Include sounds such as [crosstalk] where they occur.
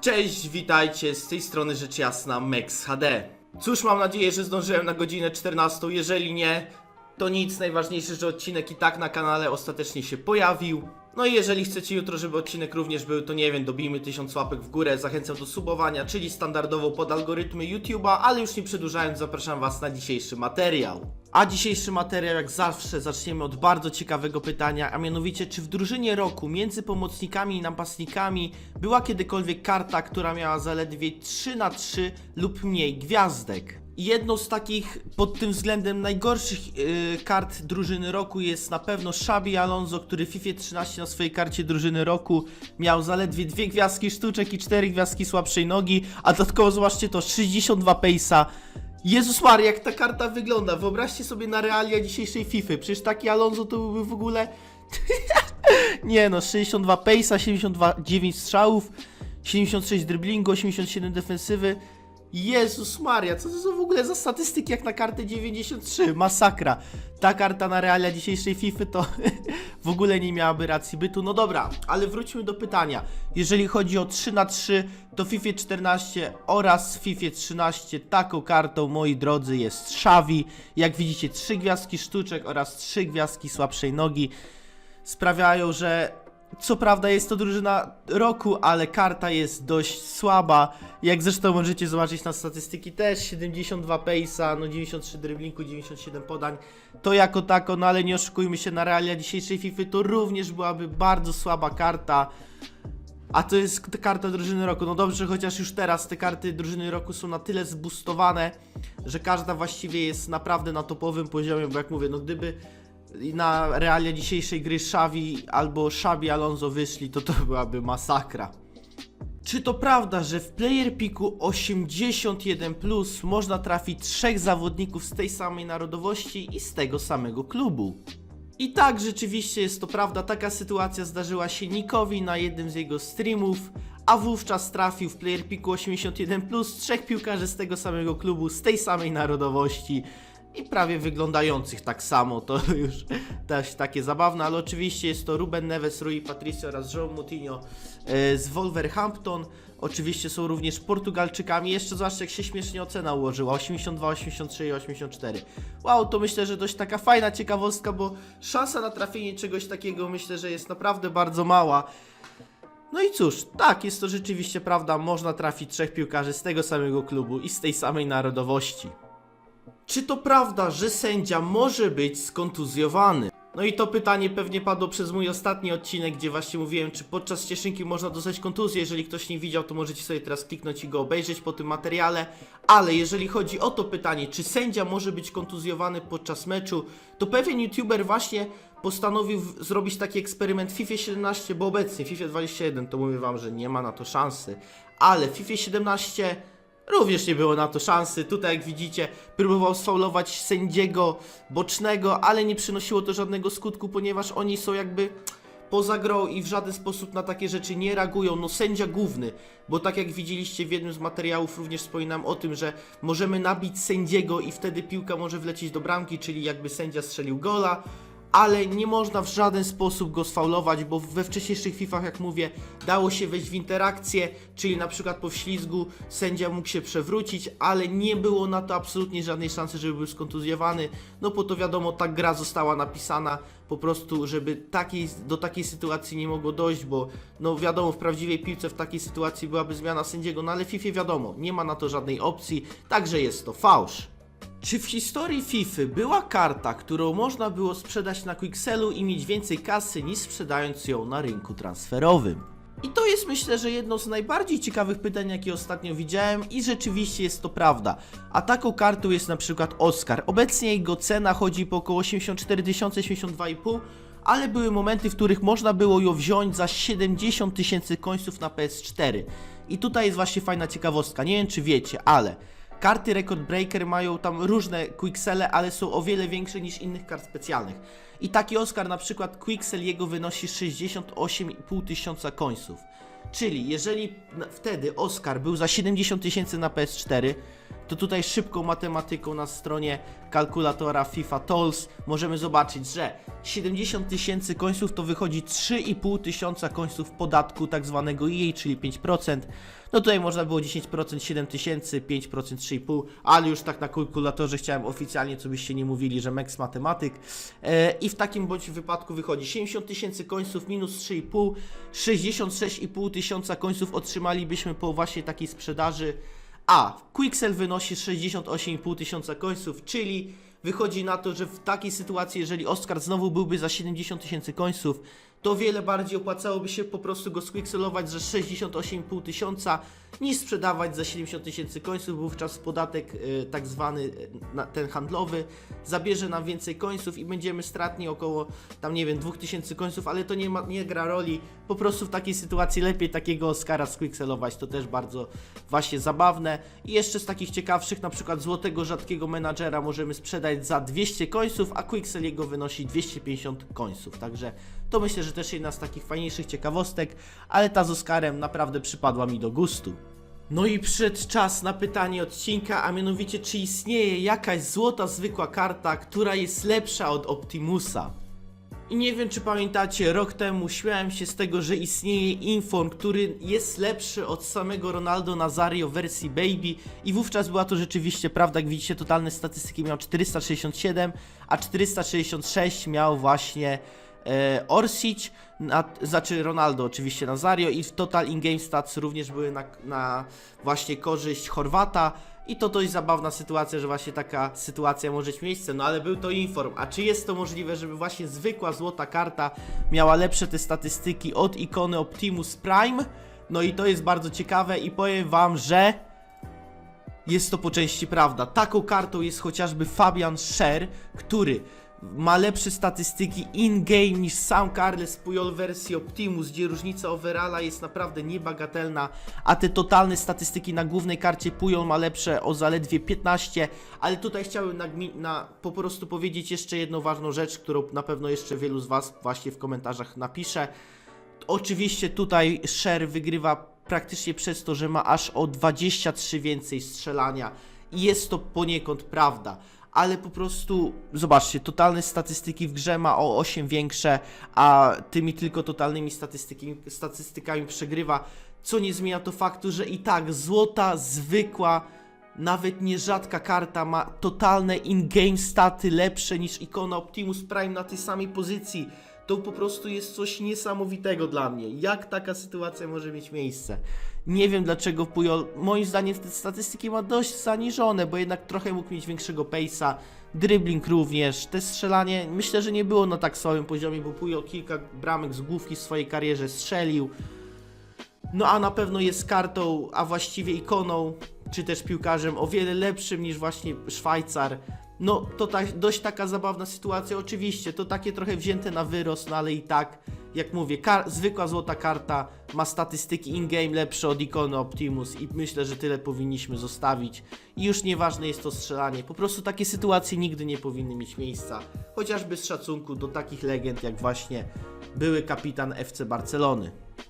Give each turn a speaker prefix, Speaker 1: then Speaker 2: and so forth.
Speaker 1: Cześć, witajcie, z tej strony rzecz jasna Mex HD. Cóż, mam nadzieję, że zdążyłem na godzinę 14, jeżeli nie, to nic, najważniejsze, że odcinek i tak na kanale ostatecznie się pojawił. No i jeżeli chcecie jutro, żeby odcinek również był, to nie wiem, dobijmy 1000 łapek w górę, zachęcam do subowania, czyli standardowo pod algorytmy YouTube'a, ale już nie przedłużając, zapraszam Was na dzisiejszy materiał. A dzisiejszy materiał, jak zawsze, zaczniemy od bardzo ciekawego pytania, a mianowicie, czy w drużynie roku między pomocnikami i napastnikami była kiedykolwiek karta, która miała zaledwie 3 na 3 lub mniej gwiazdek? Jedną z takich pod tym względem najgorszych yy, kart drużyny roku jest na pewno Xabi Alonso, który w FIFA 13 na swojej karcie drużyny roku miał zaledwie dwie gwiazdki sztuczek i cztery gwiazdki słabszej nogi, a dodatkowo zobaczcie to 62 pace'a. Jezus Maria, jak ta karta wygląda. Wyobraźcie sobie na realia dzisiejszej FIFA. Przecież taki Alonso to byłby w ogóle [laughs] nie no, 62 pace'a, 72 9 strzałów, 76 driblingu, 87 defensywy. Jezus Maria, co to są w ogóle za statystyki jak na kartę 93? Masakra. Ta karta na realia dzisiejszej FIFA to [laughs] w ogóle nie miałaby racji bytu. No dobra, ale wróćmy do pytania. Jeżeli chodzi o 3 na 3 to FIFA 14 oraz FIFA 13 taką kartą, moi drodzy, jest Xavi. Jak widzicie, 3 gwiazdki sztuczek oraz 3 gwiazdki słabszej nogi sprawiają, że co prawda jest to drużyna roku, ale karta jest dość słaba. Jak zresztą możecie zobaczyć na statystyki też 72 pace'a, no 93 driblinku, 97 podań. To jako tako, no ale nie oszukujmy się na realia dzisiejszej FIFA, to również byłaby bardzo słaba karta. A to jest karta drużyny roku. No dobrze, chociaż już teraz te karty drużyny roku są na tyle zbustowane, że każda właściwie jest naprawdę na topowym poziomie, bo jak mówię, no gdyby na realia dzisiejszej gry Xavi albo Xabi Alonso wyszli, to to byłaby masakra. Czy to prawda, że w player piku 81 plus można trafić trzech zawodników z tej samej narodowości i z tego samego klubu? I tak, rzeczywiście jest to prawda, taka sytuacja zdarzyła się Nikowi na jednym z jego streamów, a wówczas trafił w player piku 81 plus trzech piłkarzy z tego samego klubu, z tej samej narodowości i prawie wyglądających tak samo, to [laughs] już też takie zabawne, ale oczywiście jest to Ruben Neves, Rui Patricio oraz João Moutinho e, z Wolverhampton. Oczywiście są również Portugalczykami. Jeszcze zobaczcie, jak się śmiesznie ocena ułożyła: 82, 83 i 84. Wow, to myślę, że dość taka fajna ciekawostka, bo szansa na trafienie czegoś takiego myślę, że jest naprawdę bardzo mała. No i cóż, tak, jest to rzeczywiście prawda. Można trafić trzech piłkarzy z tego samego klubu i z tej samej narodowości. Czy to prawda, że sędzia może być skontuzjowany? No i to pytanie pewnie padło przez mój ostatni odcinek, gdzie właśnie mówiłem, czy podczas cieszynki można dostać kontuzję. Jeżeli ktoś nie widział, to możecie sobie teraz kliknąć i go obejrzeć po tym materiale. Ale jeżeli chodzi o to pytanie, czy sędzia może być kontuzjowany podczas meczu, to pewien youtuber właśnie postanowił zrobić taki eksperyment w FIFA 17, bo obecnie FIFA 21 to mówię wam, że nie ma na to szansy, ale w FIFA 17 Również nie było na to szansy. Tutaj, jak widzicie, próbował sfaulować sędziego bocznego, ale nie przynosiło to żadnego skutku, ponieważ oni są jakby poza grą i w żaden sposób na takie rzeczy nie reagują. No sędzia główny, bo tak jak widzieliście w jednym z materiałów również wspominam o tym, że możemy nabić sędziego i wtedy piłka może wlecieć do bramki, czyli jakby sędzia strzelił gola, ale nie można w żaden sposób go sfaulować, bo we wcześniejszych FIFAch, jak mówię, dało się wejść w interakcję, czyli na przykład po wślizgu sędzia mógł się przewrócić, ale nie było na to absolutnie żadnej szansy, żeby był skontuzjowany, no po to wiadomo, ta gra została napisana po prostu, żeby takiej, do takiej sytuacji nie mogło dojść, bo no wiadomo, w prawdziwej piłce w takiej sytuacji byłaby zmiana sędziego, no ale w FIFA wiadomo, nie ma na to żadnej opcji, także jest to fałsz. Czy w historii FIFA była karta, którą można było sprzedać na Quixelu i mieć więcej kasy niż sprzedając ją na rynku transferowym? I to jest myślę, że jedno z najbardziej ciekawych pytań, jakie ostatnio widziałem i rzeczywiście jest to prawda. A taką kartą jest na przykład Oscar. Obecnie jego cena chodzi po około 84 tysiące, 82,5 ale były momenty, w których można było ją wziąć za 70 tysięcy końców na PS4. I tutaj jest właśnie fajna ciekawostka, nie wiem czy wiecie, ale Karty Record Breaker mają tam różne quicksele, ale są o wiele większe niż innych kart specjalnych. I taki Oscar, na przykład quicksel jego wynosi 68,5 tysiąca końców. Czyli jeżeli wtedy Oscar był za 70 tysięcy na PS4, to tutaj szybką matematyką na stronie kalkulatora FIFA Tools możemy zobaczyć, że 70 tysięcy końców to wychodzi 3,5 tysiąca końców podatku tak zwanego EA, czyli 5%. No tutaj można było 10%, 7 tysięcy, 5%, 3,5, ale już tak na kalkulatorze chciałem oficjalnie, co byście nie mówili, że Max Matematyk. E, I w takim bądź wypadku wychodzi 70 tysięcy końców minus 3,5, 66,5 tysiąca końców otrzymalibyśmy po właśnie takiej sprzedaży. A Quixel wynosi 68,5 tysiąca końców, czyli wychodzi na to, że w takiej sytuacji, jeżeli Oscar znowu byłby za 70 tysięcy końców, to wiele bardziej opłacałoby się po prostu go squixelować za 68,5 tysiąca niż sprzedawać za 70 tysięcy końców, bo wówczas podatek y, tak zwany na, ten handlowy zabierze nam więcej końców i będziemy stratni około tam nie wiem 2000 końców, ale to nie, ma, nie gra roli. Po prostu w takiej sytuacji lepiej takiego Oscara squixelować, to też bardzo właśnie zabawne. I jeszcze z takich ciekawszych, na przykład złotego rzadkiego menadżera możemy sprzedać za 200 końców, a Quixel jego wynosi 250 końców. Także to myślę, że też jedna z takich fajniejszych ciekawostek, ale ta z Oscarem naprawdę przypadła mi do gustu. No i przyszedł czas na pytanie odcinka, a mianowicie czy istnieje jakaś złota zwykła karta, która jest lepsza od Optimusa? I nie wiem czy pamiętacie, rok temu śmiałem się z tego, że istnieje Inform, który jest lepszy od samego Ronaldo Nazario w wersji Baby i wówczas była to rzeczywiście prawda, jak widzicie totalne statystyki miał 467, a 466 miał właśnie Orsic, na, znaczy Ronaldo oczywiście Nazario i w Total In-Game Stats również były na, na właśnie korzyść Chorwata i to dość zabawna sytuacja, że właśnie taka sytuacja może mieć miejsce, no ale był to Inform, a czy jest to możliwe, żeby właśnie zwykła złota karta miała lepsze te statystyki od ikony Optimus Prime? No i to jest bardzo ciekawe i powiem wam, że jest to po części prawda. Taką kartą jest chociażby Fabian Scher, który ma lepsze statystyki in-game niż sam Carles Puyol wersji Optimus, gdzie różnica overalla jest naprawdę niebagatelna, a te totalne statystyki na głównej karcie Puyol ma lepsze o zaledwie 15, ale tutaj chciałem na, na, po prostu powiedzieć jeszcze jedną ważną rzecz, którą na pewno jeszcze wielu z Was właśnie w komentarzach napisze. Oczywiście tutaj Sher wygrywa praktycznie przez to, że ma aż o 23 więcej strzelania i jest to poniekąd prawda, ale po prostu zobaczcie, totalne statystyki w grze ma o 8 większe, a tymi tylko totalnymi statystykami przegrywa, co nie zmienia to faktu, że i tak złota, zwykła, nawet nierzadka karta ma totalne in-game staty lepsze niż ikona Optimus Prime na tej samej pozycji. To po prostu jest coś niesamowitego dla mnie. Jak taka sytuacja może mieć miejsce? Nie wiem dlaczego Pujol, moim zdaniem te statystyki ma dość zaniżone, bo jednak trochę mógł mieć większego pace'a, dribbling również, te strzelanie myślę, że nie było na tak słabym poziomie, bo Pujol kilka bramek z główki w swojej karierze strzelił. No a na pewno jest kartą, a właściwie ikoną, czy też piłkarzem o wiele lepszym niż właśnie Szwajcar. No to ta, dość taka zabawna sytuacja, oczywiście, to takie trochę wzięte na wyrost, no ale i tak, jak mówię, zwykła złota karta ma statystyki in-game lepsze od ikony Optimus i myślę, że tyle powinniśmy zostawić. I już nieważne jest to strzelanie, po prostu takie sytuacje nigdy nie powinny mieć miejsca, chociażby z szacunku do takich legend jak właśnie były kapitan FC Barcelony.